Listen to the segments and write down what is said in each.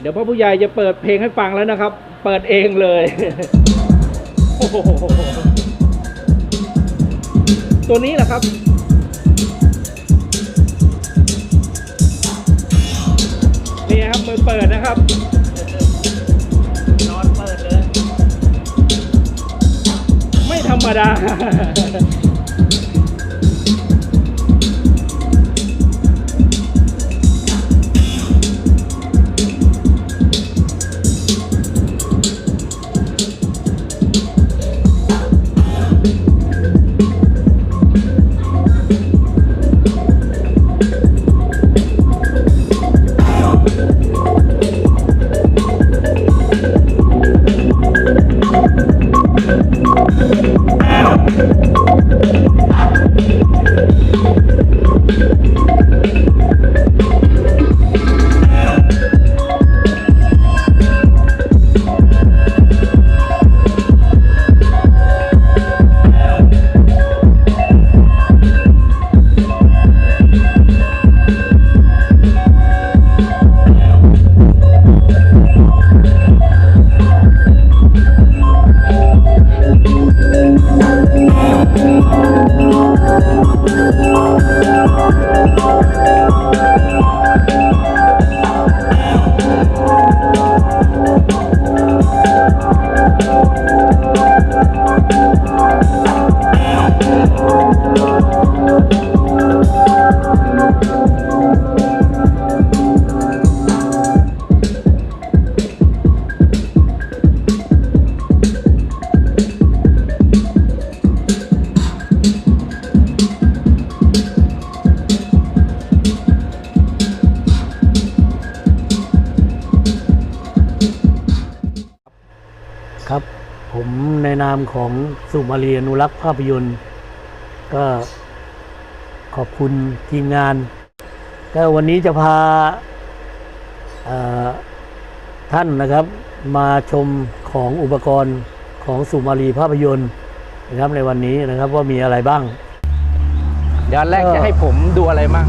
เดี๋ยวพ่อผู้ใหญ่จะเปิดเพลงให้ฟังแล้วนะครับ เปิดเองเลย ตัวนี้แหละครับนี่ครับมือเปิดนะครับนอนเปิดเลย ไม่ธรรมดา สุมารีอนุรักษ์ภาพยนตร์ ก็ขอบคุณทีมงาน ก็วันนี้จะพาเอ่อท่านนะครับ มาชมของอุปกรณ์ของสุมารีภาพยนตร์นะครับในวันนี้นะครับว่ามีอะไรบ้าง เดี๋ยวอันแรกจะให้ผมดูอะไรมั่ง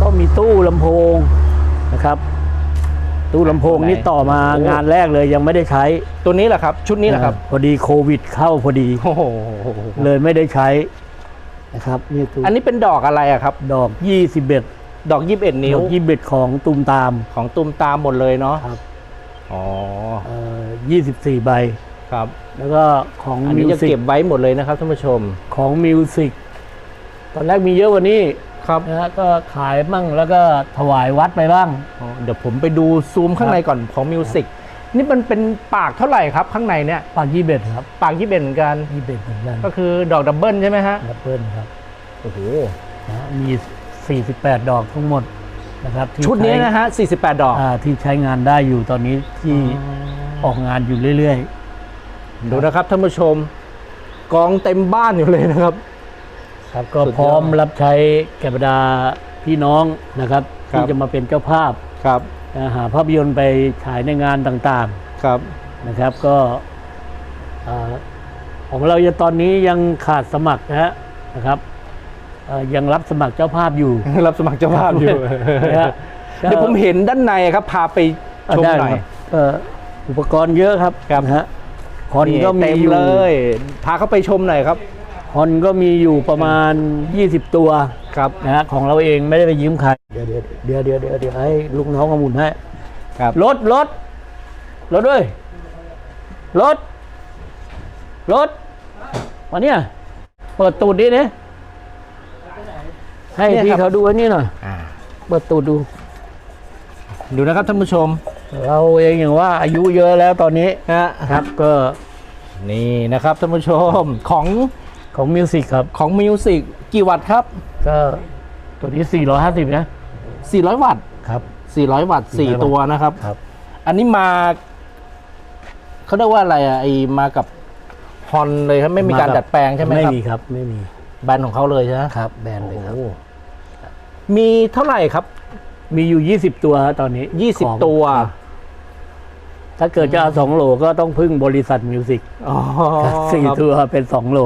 ก็มีตู้ลำโพงนะครับ ตู้ลำโพงนี่ต่อมาโอ้งานแรกเลยยังไม่ได้ใช้ตัวนี้แหละครับ ชุดนี้แหละครับ พอดีโควิดเข้าพอดีโอ้โหเลยไม่ได้ใช้นะครับนี่ตู้อันนี้เป็นดอกอะไรอะครับ ดอก21ดอกยี่สิบเอ็ดนิ้วดอก21ของตุมตามของตุมตามหมดเลยเนาะครับอ๋อเอ่อ24ใบครับ แล้วก็ของอันมินี้วจะสิกเก็บไว้หมดเลยนะครับท่านผู้ชมของมิวสิกตอนแรกมีเยอะกว่านี้ ครับนะฮะก็ขายมั่งแล้วก็ถวายวัดไปบ้าง อ๋อเดี๋ยวผมไปดูซูมข้างในก่อนของมิวสิกนี่มันเป็นปากเท่าไหร่ครับ ข้างในเนี่ยปากยี่เบ็ดครับปากยี่สิบเอ็ดเหมือนกันยี่เบ็ดเหมือนกันก็คือดอกดับเบิลใช่ไหมฮะดับเบิลครับโอ้โหนะฮะมี 48 ดอกทั้งหมดนะครับที่ชุดนี้ใช้นะฮะ48 ดอกอ่าที่ใช้งานได้อยู่ตอนนี้ที่ออกงานอยู่เรื่อยดูนะครับท่านผู้ชมกองเต็มบ้านอยู่เลยนะครับๆ ครับก็สุดยอดพร้อมรับใช้แก่บรรดาพี่น้องนะครับครับ ที่จะมาเป็นเจ้าภาพครับนะหาภาพยนตร์ไปฉายในงานต่างครับ ๆนะครับ ก็อ่าของเรายังตอนนี้ยังขาดสมัครนะฮะนะครับเอ่อยังรับสมัครเจ้าภาพอยู่ รับสมัครเจ้าภาพอยู่นะฮะ เดี๋ยวผมเห็นด้านในครับ พาไปชมได้หน่อย ครับเอ่ออุปกรณ์เยอะครับครับ นะฮะฮอนนี่ก็มีเต็มอยู่เลย พาเข้าไปชมหน่อยครับ ฮอนก็มีอยู่ประมาณ 20 ตัวครับนะฮะของเราเองไม่ได้ไปยืมใครเดี๋ยวเดี๋ยวเดี๋ยวเดี๋ยวเดี๋ยวให้ลูกน้องมาหมุนให้ครับรถรถรถด้วยรถรถมาเนี่ยเปิดตูดดิเนี่ยให้เนี่ยพี่ครับเขาดูอันนี้หน่อยอ่าเปิดตูดดู ดูนะครับท่านผู้ชม เราเองอย่างว่าอายุเยอะแล้วตอนนี้ฮะครับก็นี่นะครับท่านผู้ชมของ ของมิวสิกครับ ของมิวสิกกี่วัตต์ครับ ก็ตัวนี้ 450 นะ 400 วัตต์ครับ 400 วัตต์400 4ตัวนะครับ ครับ อันนี้มาเขาเรียกว่าอะไรอะไอมากับฮอนเลยครับไม่มีการมากับดัดแปลงใช่ไหมไม่ครับมีครับ ไม่มีแบรนด์ของเขาเลยใช่ไหมครับ แบนเลยครับ โอ้มีเท่าไหร่ครับ มีอยู่ 20 ตัวตอนนี้20ของตัว ครับถ้าเกิดจะเอาสองโหลก็ต้องพึ่งบริษัทมิวสิกอ๋อสี่ครับตัวเป็นสองโหล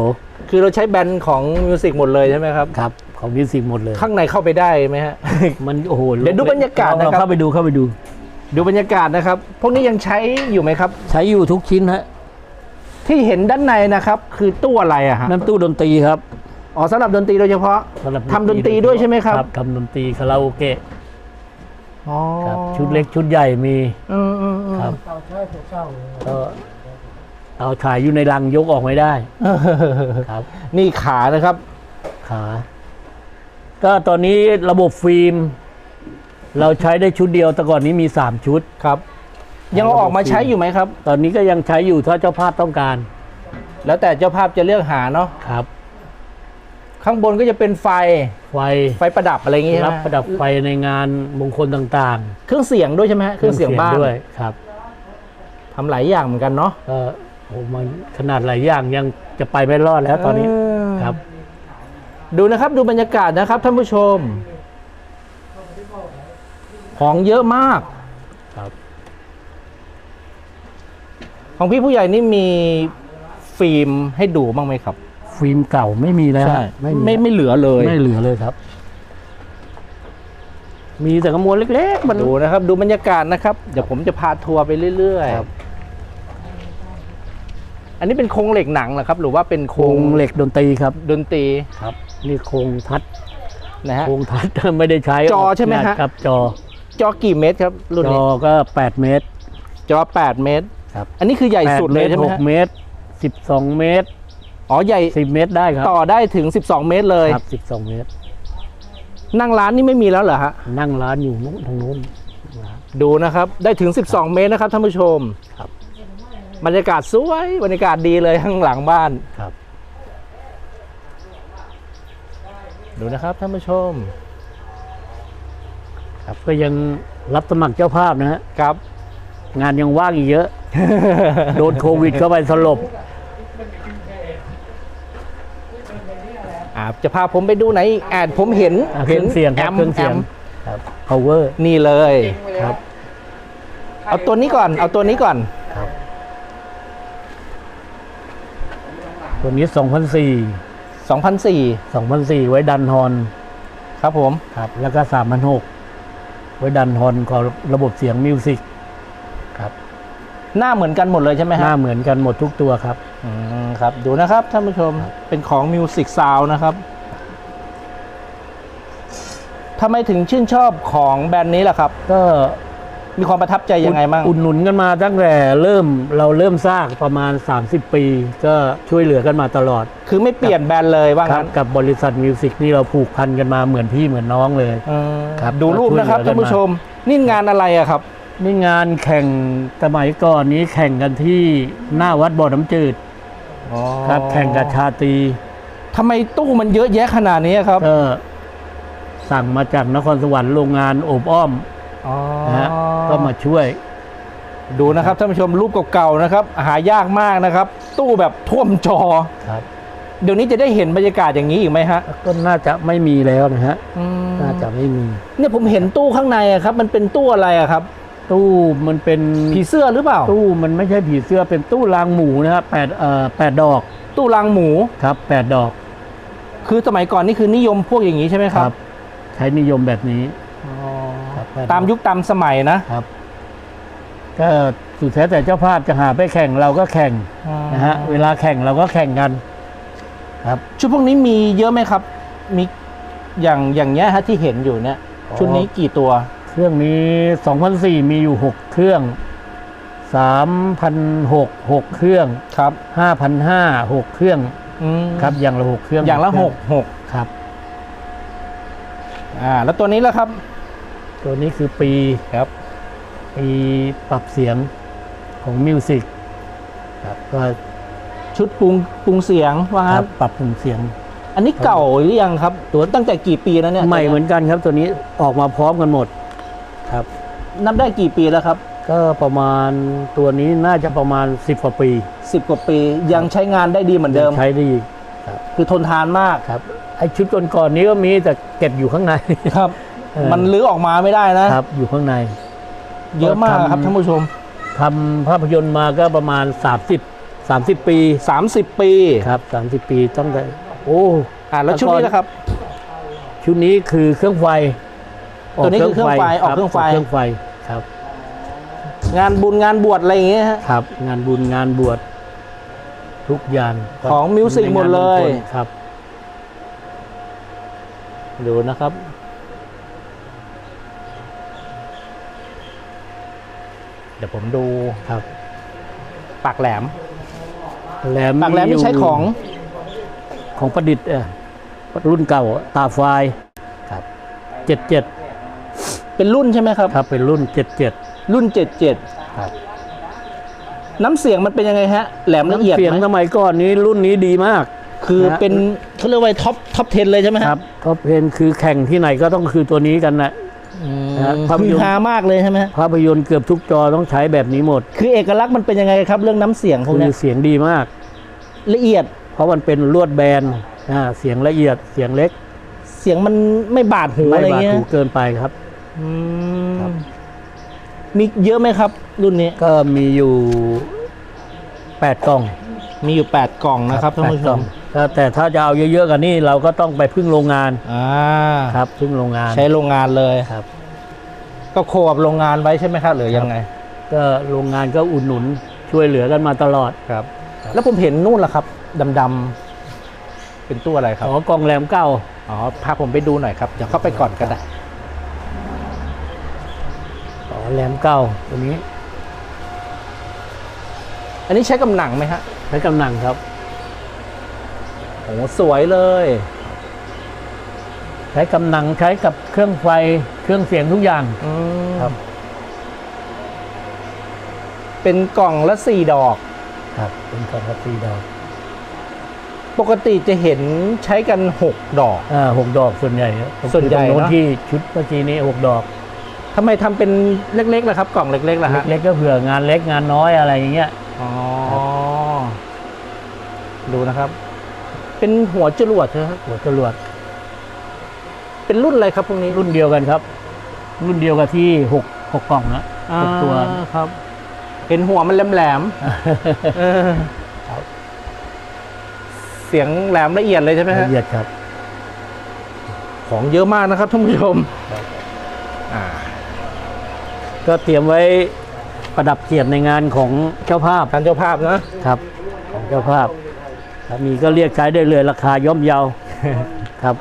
คือเราใช้แบรนด์ของมิวสิกหมดเลยใช่ไหมครับ ครับ ของมิวสิกหมดเลย ข้างในเข้าไปได้ไหมฮะ มันโอ้โหเดี๋ยวดูบรรยากาศนะครับเเข้าไปดูเข้าไปดู ดูบรรยากาศนะครับ พวกนี้ยังใช้อยู่ไหมครับ ใช้อยู่ทุกชิ้นฮะ ที่เห็นด้านในนะครับ คือตู้อะไรอะฮะน้ำตู้ดนตรีครับ อ๋อสำหรับดนตรีโดยเฉพาะสำหรับทำดนตรีด้วยใช่ไหมครับทำดนตรีคาราโอเกะอ๋อครับชุดเล็กชุดใหญ่มีอืมอืมอืมครับก็ เอาถ่ายอยู่ในรังยกออกไม่ได้ ครับ นี่ขานะครับ ขา ก็ตอนนี้ระบบฟิล์ม เราใช้ได้ชุดเดียวแต่ก่อนนี้มีสามชุดครับ ยังเอาออกมาใช้อยู่ไหมครับ ตอนนี้ก็ยังใช้อยู่ถ้าเจ้าภาพต้องการ แล้วแต่เจ้าภาพจะเลือกหาเนาะครับ ข้างบนก็จะเป็นไฟไฟไฟประดับอะไรอย่างงี้ใช่ไหมรับประดับไฟในงานมงคลต่างเครื่องเสียงด้วยใช่ไหมฮะๆเครื่องเสียงบ้านด้วยครับทำหลายอย่างเหมือนกันเนาะก็ โอ้มันขนาดหลายอย่างยังจะไปไม่รอดแล้วตอนนี้เครับ ดูนะครับดูบรรยากาศนะครับท่านผู้ชม ของเยอะมากครับ ของพี่ผู้ใหญ่นี่มีฟิล์มให้ดูบ้างไหมครับ ฟิล์มเก่าไม่มีแล้วใช่ฮะไม่มีไม่ไม่เหลือเลย ไม่เหลือเลยครับ มีแต่กระมวลเล็กๆมันดูนะครับ ดูบรรยากาศนะครับ เดี๋ยวผมจะพาทัวร์ไปเรื่อยครับๆ อันนี้เป็นโครงเหล็กหนังเหรอครับ หรือว่าเป็นโคโครงเหล็กดนตรีครับดนตรีครับ นี่โครงทัดนะฮะ โครงทัด ไม่ได้ใช้จอใช่ไหมฮะ ครับจอจอกี่เมตรครับรุ่นจนี้อก็ 8 เมตร จอ 8 เมตร ครับ อันนี้คือใหญ่สุด8เลยเมตรใช่ไหมหฮะกเมตร 12 เมตร อ๋อใหญ่10 เมตรได้ครับต่อได้ถึง 12 เมตรเลย ครับ 12 เมตร นั่งร้านนี่ไม่มีแล้วเหรอฮะ นั่งร้านอยู่นู้นทางนู้นร้าน ดูนะครับ ได้ถึง 12 เมตรนะครับท่านผู้ชมครับ บรรยากาศสวยบรรยากาศดีเลยข้างหลังบ้านครับ ดูนะครับท่านผู้ชม ครับก็ยังรับสมัครเจ้าภาพนะฮะครับ งานยังว่างอีกเยอะ โดนโควิดเข้าไปสลบอ่าจะพาผมไปดูไหนอีกแอดผมเห็นอะเครื่องเสียงครับแมเครื่องเสียงแมครับ power นี่เลยครับ เอาตัวนี้ก่อน เอาตัวนี้ก่อน ครับ ตัวนี้ 2004 2004 2004 ไว้ดันฮอนครับผม ครับ แล้วก็3,600ไว้ดันฮอนของระบบเสียงมิวสิกครับ หน้าเหมือนกันหมดเลยใช่ไหมหฮะน้าเหมือนกันหมดทุกตัวครับ อืมครับ ดูนะครับท่านผู้ชมเป็นของมิวสิกซาวนะครับทำไมถึงชื่นชอบของแบรนด์นี้ล่ะครับ ก็ มีความประทับใจยังไงบ้างอุดหนุนกันมาตั้งแต่เริ่มเราเริ่มสร้างประมาณ 30 ปี ก็ช่วยเหลือกันมาตลอด คือไม่เปลี่ยนแบรนด์เลยว่าครับงั้นกับบริษัทมิวสิกนี่เราผูกพันกันมาเหมือนพี่เหมือนน้องเลยอืมครับดูรูปนะครับก็ช่วยเหลือกันท่านผู้ชม นี่งานอะไรอะครับ นี่งานแข่งสมัยก่อนนี้แข่งกันที่หน้าวัดบ่อน้ำจืดครับแข่งกับชาตรีทำไมตู้มันเยอะแยะขนาดนี้ครับก็สั่งมาจากนครสวรรค์โรงงานโอบอ้อมนะฮะ ก็มาช่วย ดูนะครับท่านผู้ชมรูปเก่าๆนะครับ หายากมากนะครับ ตู้แบบท่วมจอครับ เดี๋ยวนี้จะได้เห็นบรรยากาศอย่างนี้อีกไหมฮะก็น่าจะไม่มีแล้วนะฮะน่าจะไม่มี เนี่ยผมเห็นตู้ข้างในอะครับ มันเป็นตู้อะไรอะครับ ตู้มันเป็นผีเสื้อหรือเปล่า ตู้มันไม่ใช่ผีเสื้อเป็นตู้รางหมูนะครับแปดเอ่อแปดดอก ตู้รางหมูครับแปดดอก คือสมัยก่อนนี่คือนิยมพวกอย่างนี้ใช่ไหมครับ ใช้นิยมแบบนี้ ตามยุคตามสมัยนะครับ ก็สุดแท้แต่เจ้าภาพจะหาไปแข่งเราก็แข่งนะฮะเวลาแข่งเราก็แข่งกัน ครับชุดพวกนี้มีเยอะไหมครับ มีอย่างอย่างเงี้ยฮะที่เห็นอยู่เนี่ยอ๋อชุดนี้กี่ตัว เครื่องนี้2004มีอยู่ 6 เครื่อง3,006 6 เครื่องครับ5,500 6เครื่องอืมครับอย่างละ 6 เครื่องอย่างละเคหรื่กหกครับ อ่า แล้วตัวนี้แล้วครับ ตัวนี้คือปีครับปีปรับเสียงของมิวสิกครับก็ชุดปรุงปรุงเสียงว่าคงั้รันบปรับปรุงเสียง อันนี้เก่าหรือยังครับตัวตั้งแต่กี่ปีแล้วเนี่ยใหม่เหมือนกันครับ ตัวนี้ออกมาพร้อมกันหมดครับ นับได้กี่ปีแล้วครับก็ประมาณตัวนี้น่าจะประมาณ 10กว่าปีสิบกว่าปียังใช้งานได้ดีเหมือนเดิม ใช้ดีคือทนทานมากครับไอชุดก่อนๆนี้ก็มีแต่เก็บอยู่ข้างใน ครับเออ มันลื้อออกมาไม่ได้นะครับ อยู่ข้างใน เยอะมากก็ทำครับท่านผู้ชมทำภาพยนตร์มาก็ประมาณ 30 30 ปี 30 ปีครับ 30 ปีต้องได้โอ้อ่าแล้วชุดนี้นะครับ ชุดนี้คือเครื่องไฟตัวนี้คือเครื่องไฟออกเครื่องไฟเครื่องไฟครับ งานบุญงานบวชอะไรอย่างเงี้ยฮะครับ งานบุญงานบวชทุกอย่างของมิวสิกหมดเลยในงานมงคครับ ดูนะครับ เดี๋ยวผมดูครับ ปากแหลม แหลมปากแหลมนี่ใช้ของของประดิษฐ์เอ่อรุ่นเก่าตาไฟครับเจ็ดเจ็ดเป็นรุ่นใช่ไหมครับครับ เป็นรุ่นเจ็ดเจ็ดรุ่นเจ็ดเจ็ดครับน้ำเสียงมันเป็นยังไงฮะ แหลมละเอียดเสียงไหมสมัยก่อนนี้รุ่นนี้ดีมาก คือนะฮะเป็นเขาเรียกว่าท็อปท็อป10เลยใช่ไหมครับท็อปเพนคือแข่งที่ไหนก็ต้องคือตัวนี้กันนะอืมนะฮะ ภาพคืยอนตร์ฮามากเลยใช่ไหมฮะภาพยนตร์เกือบทุกจอต้องใช้แบบนี้หมดคือเอกลักษณ์มันเป็นยังไงครับ เรื่องน้ำเสียงพวกคืเนี้อยเสียงดีมาก ละเอียดเพราะมันเป็นลวดแบนอ่าเสียงละเอียดเสียงเล็กเสียงมันไม่บาดหูไม่อะไรบาดเงี้ยหูเกินไปครับ อืครับมมีเยอะไหมครับ รุ่นนี้ ก็มีอยู่แปดกล่อง มีอยู่ 8 กล่องนะครับท่านผู้ชแปดก ล่อมงถ้าแต่ถ้าจะเอาเยอะๆกันนี่เราก็ต้องไปพึ่งโรงงานอ่าครับพึ่งโรงงานใช้โรงงานเลยครับ ก็โคกับโรงงานไว้ใช่ไหมครับหรือยังไง ก็โรงงานก็อุดหนุนช่วยเหลือกันมาตลอดครับ แล้วผมเห็นนู่นล่ะครับดำๆเป็นตู้อะไรครับอ๋อกล่องแรมเก้าอ๋อพาผมไปดูหน่อยครับเดี๋ยวเข้าไปก่อนก็ได้อ๋อแรมเก้าตัวนี้ อันนี้ใช้กำหนังไหมฮะใช้กำลังครับ โอ้สวยเลย ใช้กำลังใช้กับเครื่องไฟเครื่องเสียงทุกอย่างอืมครับ เป็นกล่องละสี่ดอก ครับ เป็นกล่องละสี่ดอก ปกติจะเห็นใช้กันหกดอกอ่าหกดอกส่วนใหญ่ครับส่วนใหญ่คือตรงโน้นเนอะที่ชุดเมื่อกี้นี้หกดอกทำไมทำเป็นเล็กๆล่ะครับ กล่องเล็กๆล่ะฮะเล็กๆก็เผื่องานเล็กงานน้อยอะไรอย่างเงี้ยอ๋อดูนะครับ เป็นหัวจรวดใช่ไหมครับหัวจรวด เป็นรุ่นอะไรครับพวกนี้ รุ่นเดียวกันครับ รุ่นเดียวกับที่หกหกกล่องนะหกตัวอ่าครับ เห็นหัวมันแหลมๆเออครับเสียงแหลมละเอียดเลยใช่ไหมฮะ ละเอียดครับ ของเยอะมากนะครับท่านผู้ชมครับอ่าก็เตรียมไว้ประดับเกียรติในงานของเจ้าภาพ ท่านเจ้าภาพนะ ครับ ของเจ้าภาพ ถ้ามีก็เรียกใช้ได้เลยราคาย่อมเยาครับ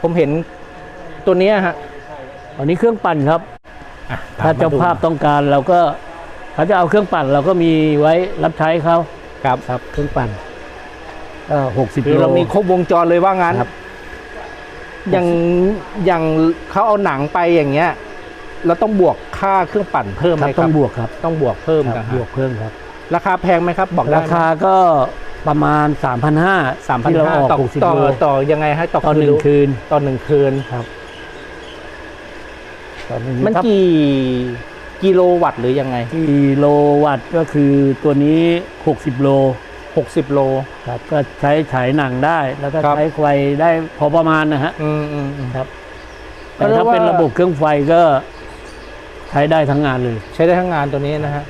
ผมเห็นตัวเนี้ยฮะ อันนี้เครื่องปั่นครับ อะถ้าเจ้าภาพต้องการเราก็เขาจะเอาเครื่องปั่นเราก็มีไว้รับใช้เขาครับครับ เครื่องปั่นก็หกสิบคือโล เรามีครบวงจรเลยว่างั้นครับ อย่างอย่างเขาเอาหนังไปอย่างเงี้ย เราต้องบวกค่าเครื่องปั่นเพิ่มไหคมรับคต้รัอบงบวกครับต้องบวกเพิ่มครับนะบวกเพิ่มครับ ราคาแพงไหมครับ บอกได้ราคาก็ประมาณ 3 5 0 0สามพันที่เราห้าออกต่อ60ต่อโลต่อยังไงให้ต่อต่อหนึ่งคืคืนต่อหนึ่งคืนครับต่อหนึ่งมันครับกี่กิโลวัตต์หรือยังไง กิโลวัตต์ก็คือตัวนี้ 60 โล60 โล ครับก็ใช้ฉายหนังได้ แล้วก็ครับ ใช้ไฟได้พอประมาณนะฮะ อืมอืมอืมครับก็แต่เรียกถ้าว่า เป็นระบบเครื่องไฟก็ใช้ได้ทั้งงานเลย ใช้ได้ทั้งงานตัวนี้นะฮะ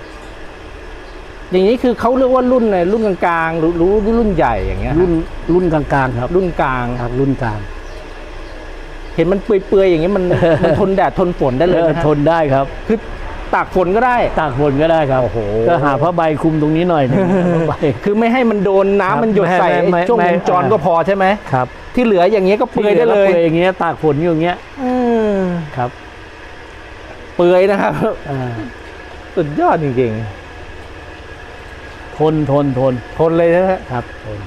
อย่างนี้คือเขาเรียกว่ารุ่นไหนรุ่นกลางๆหรือหรือรุ่นใหญ่อย่างเงี้ยฮะรุ่นรุ่นกลางๆครับ รุ่นกลาง ครับ รุ่นกลาง เห็นมันเปื่อยๆอย่างนี้มัน มันทนแดดทนฝนได้เลยเออนะฮะทนได้ครับ คือตากฝนก็ได้ ตากฝนก็ได้ครับโอ้โห ก็หาผ้าใบคลุมตรงนี้หน่อยหนึงผ้าใบ คือไม่ให้มันโดนน้ำครับมันหยดใส่ไม่ไม่ไอ้ช่วงไม่วงจรอ่าก็พอใช่ไหมครับที่เหลืออย่างเงี้ยก็เปื่อยได้เลยเปื่อยอย่างเงี้ยตากฝนอยู่อย่างเงี้ยอืมครับเปื่อยนะครับ อ่า สุดยอดจริง ทนทนทนๆทนเลยนะฮะครับทน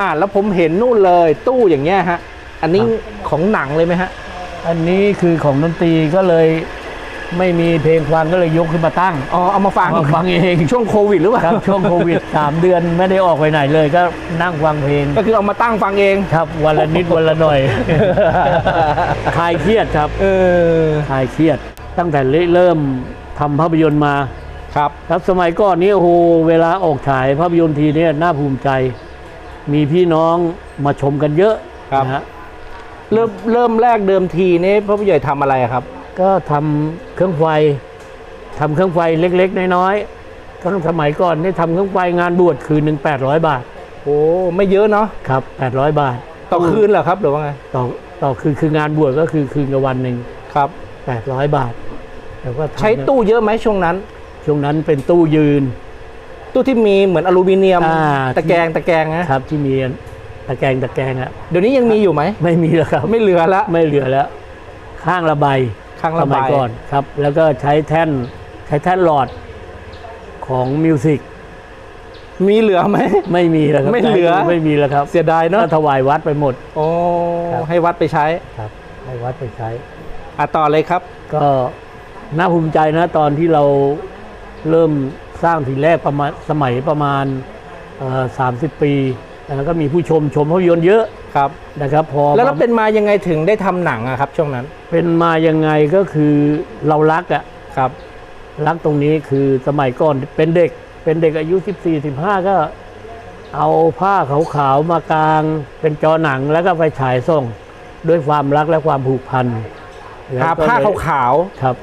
อ่าแล้วผมเห็นนู่นเลยตู้อย่างเงี้ยฮะ อันนี้ของหนังเลยไหมฮะ อันนี้คือของดนตรีก็เลยไม่มีเพลงฟังก็เลยยกขึ้นมาตั้ง อ๋อ เอามาฟังมาฟังเองช่วงโควิดหรือเปล่าครับช่วงโควิดสามเดือนไม่ได้ออกไปไหนเลยก็นั่งฟังเพลง ก็คือเอามาตั้งฟังเองครับ วันละนิดวันละหน่อยคลายเครียดครับ เออคลายเครียด ตั้งแต่เริ่มทำภาพยนตร์มา ครับครับสมัยก่อนนี้โอ้โหเวลาออกฉายภาพยนตร์ทีเนี่ยน่าภูมิใจ มีพี่น้องมาชมกันเยอะครับ นะฮะเริ่มเริ่มแรกเดิมทีนี่พ่อผู้ใหญ่ทำอะไรครับ ก็ทำเครื่องไฟทำเครื่องไฟเล็กๆ น้อยๆตั้งสมัยก่อนนี่ทำเครื่องไฟงานบวชคืนหนึ่ง800บาทโอ้ไม่เยอะเนาะครับ800บาทต่อคืนเหรอครับหรือว่าไงต่อต่อคือคืองานบวชก็คือคืนกับวันหนึ่งครับ800บาทแต่ว่าทำใช้ตู้เยอะไหมช่วงนั้น ช่วงนั้นเป็นตู้ยืน ตู้ที่มีเหมือนอลูมิเนียม อ่า ตะแกรงตะแกรงนะครับ ที่มีตะแกรงตะแกรงอะเดี๋ยวนี้ยังมีอยู่ไหม ไม่มีแล้วครับไม่เหลือละ ไม่เหลือแล้ว ข้างระบายข้างระสมับายยก่อนครับ แล้วก็ใช้แท่นใช้แท่นหลอดของมิวสิกมีเหลือไหม ไม่มีแล้วครับไม่เหลือ ไม่มีแล้วครับเสียดายเนาะก็ถวายวัดไปหมด โอ้ครับ ให้วัดไปใช้ครับ ให้วัดไปใช้ อะต่อเลยครับ ก็น่าภูมิใจนะตอนที่เรา เริ่มสร้างทีแรกประมาณสมัยประมาณสามสิบปีแล้วก็มีผู้ชมชมภาพยนตร์เยอะครับนะครับพอแล้วเรามาเป็นมายังไงถึงได้ทำหนังอะครับ ช่วงนั้น เป็นมายังไงก็คือเรารักอะครับ รักตรงนี้คือสมัยก่อนเป็นเด็กเป็นเด็กอายุ 14 15 ก็เอาผ้าขาวๆมากางเป็นจอหนังแล้วก็ไปฉายส่ง ด้วยความรักและความผูกพันแล้วหาก็ผ้าเลยขาวครับ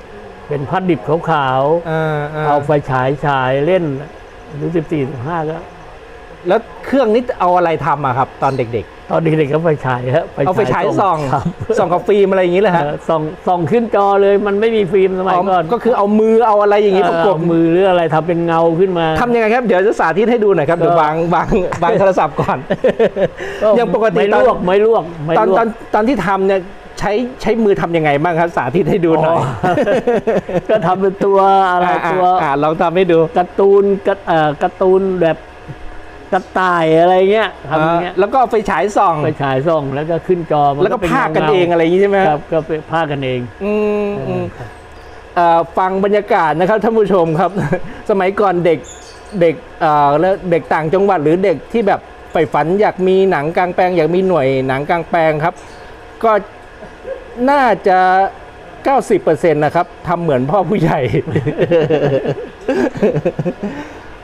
เป็นผ้าดิบขาวๆเออเออๆเอาไฟฉายฉายเล่นอายุ14 15ก็แล้วเครื่องนี้เอาอะไรทำอะครับ ตอนเด็ก ตอนเด็กๆก็ไฟฉายฮะๆ เอาไปฉายส่องครับส่องกับฟิล์มอะไรอย่างนี้เลยฮะเออส่องส่องขึ้นจอเลยมันไม่มีฟิล์มสมัยก่อนก็คือเอามือเอาอะไรอย่างนี้ประกบเมือหรืออะไรทำเป็นเงาขึ้นมา ทำยังไงครับ เดี๋ยวจะสาธิตให้ดูหน่อยครับ เดี๋ยววางวางวางโทรศัพท์ก่อน ยังปกติไม่ตลอนวกไม่ลวกไม่ตอนลวตอกนตอนที่ทำเนี่ย ใช้ใช้มือทำยังไงบ้างครับสาธิตให้ดูหน่อยอ๋อก็ทำเป็นตัวอะไรอ่าอ่าตัวอ่าลองทำให้ดูการ์ตูนกระเอ่อการ์ตูนแบบกระต่ายอะไรเงี้ยทำอย่างเงี้ยอ่าแล้วก็เอาไฟฉายส่องไปฉายส่อง แล้วก็ขึ้นจอมันแล้วก็ป็พากกันงาๆเองอะไรอย่างนี้ใช่ไหมครับก็ไปพากกันเองอืมอืมครับเอ่อฟังบรรยากาศนะครับท่านผู้ชมครับ สมัยก่อนเด็กเด็กเอ่อแล้วเด็กต่างจังหวัดหรือเด็กที่แบบใฝ่ฝันอยากมีหนังกลางแปลงอยากมีหน่วยหนังกลางแปลงครับ ก็ น่าจะ 90%นะครับทำเหมือนพ่อผู้ใหญ่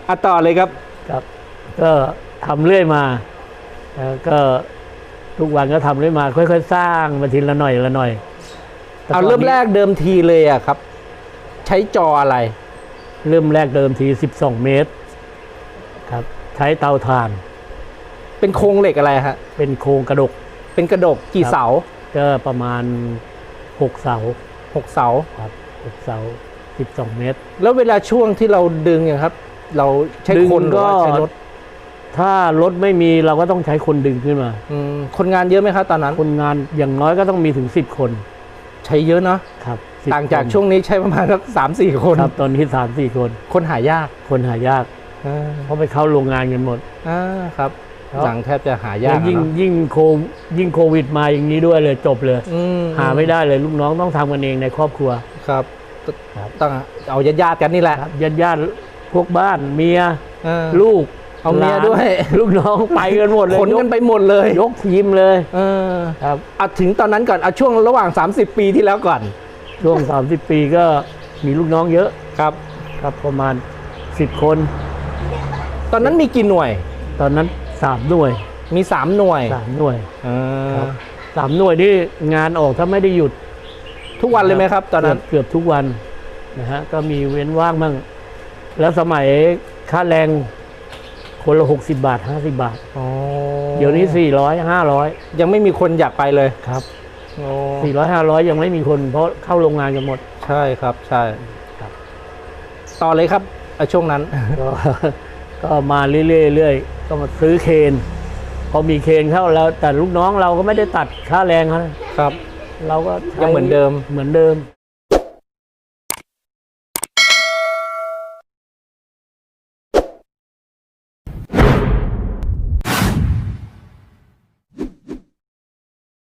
อะต่อเลยครับ ครับ ก็ทำเรื่อยมาแล้วก็ทุกวันก็ทำเรื่อยมา ค่อยๆ สร้างมาทีละหน่อยละหน่อยแต่เอาตนเริ่มนี้แรกเดิมทีเลยอะครับ ใช้จออะไร เริ่มแรกเดิมที 12 เมตร ครับ ใช้เตาถ่าน เป็นโครงเหล็กอะไรฮะ เป็นโครงกระดก เป็นกระดกกี่ครับเสา ก็ประมาณ 6 เสาหกเสา ครับ6เสา 12 เมตร แล้วเวลาช่วงที่เราดึงเนี่ยครับ เราใช้ดึงคนหรือว่าก็ ใช้รถถ้ารถไม่มีเราก็ต้องใช้คนดึงขึ้นมา อืมคนงานเยอะไหมครับตอนนั้นคนงานอย่างน้อยก็ต้องมีถึง 10 คนใช้เยอะเนาะครับ10ต่างจากคนช่วงนี้ใช้ประมาณสักสามสี่คน ครับตอนนี้สามสี่คน คนหายากคนหายาก อ่าเพราะไปเข้าโรงงานกันหมด อ่าครับครับ หลังแทบจะหายาแล้กวยิ่งอะเนอะยิ่งโควิดยิ่งโควิดมาอย่างนี้ด้วยเลยจบเลยอืมหาไม่ได้เลยลูกน้องต้องทำกันเองในครอบครัวครับครับต้องเอาญาติๆกันนี่แหละครับญาติญาติๆพวกบ้านเมียเออลูกเอาเมียหลนด้วย ลูกน้องไปกันหมดเลยขนกันไปหมดเลย ยกทีมเลยเออครับเอาถึงตอนนั้นก่อนเอาช่วงระหว่าง 30 ปีที่แล้วก่อน ช่วง 30 ปีก็มีลูกน้องเยอะครับ ครับประมาณ 10 คน ตอนนั้นมีกี่หน่วย ตอนนั้น สามหน่วยมี 3 หน่วยสามหน่วยเออครับสามหน่วยที่งานออกถ้าไม่ได้หยุดทุกวันเลยไหมครับ ตอนนั้น เกือบเกือบทุกวันนะฮะก็มีเว้นว่างบ้างแล้วสมัยค่าแรงคนละ60บาท50บาทอ๋อเดี๋ยวนี้400 500ยังไม่มีคนอยากไปเลยครับโอ้400 500ยังไม่มีคน เพราะเข้าโรงงานกันหมด ใช่ครับ ใช่ครับ ต่อเลยครับเอาช่วงนั้น ก็ก็มาเรื่อยๆเรื่อยๆก็มาซื้อเคน พอมีเคนเข้าแล้วแต่ลูกน้องเราก็ไม่ได้ตัดค่าแรงเขานะครับ เราก็ใช้ยังเหมือนเดิม เหมือนเดิม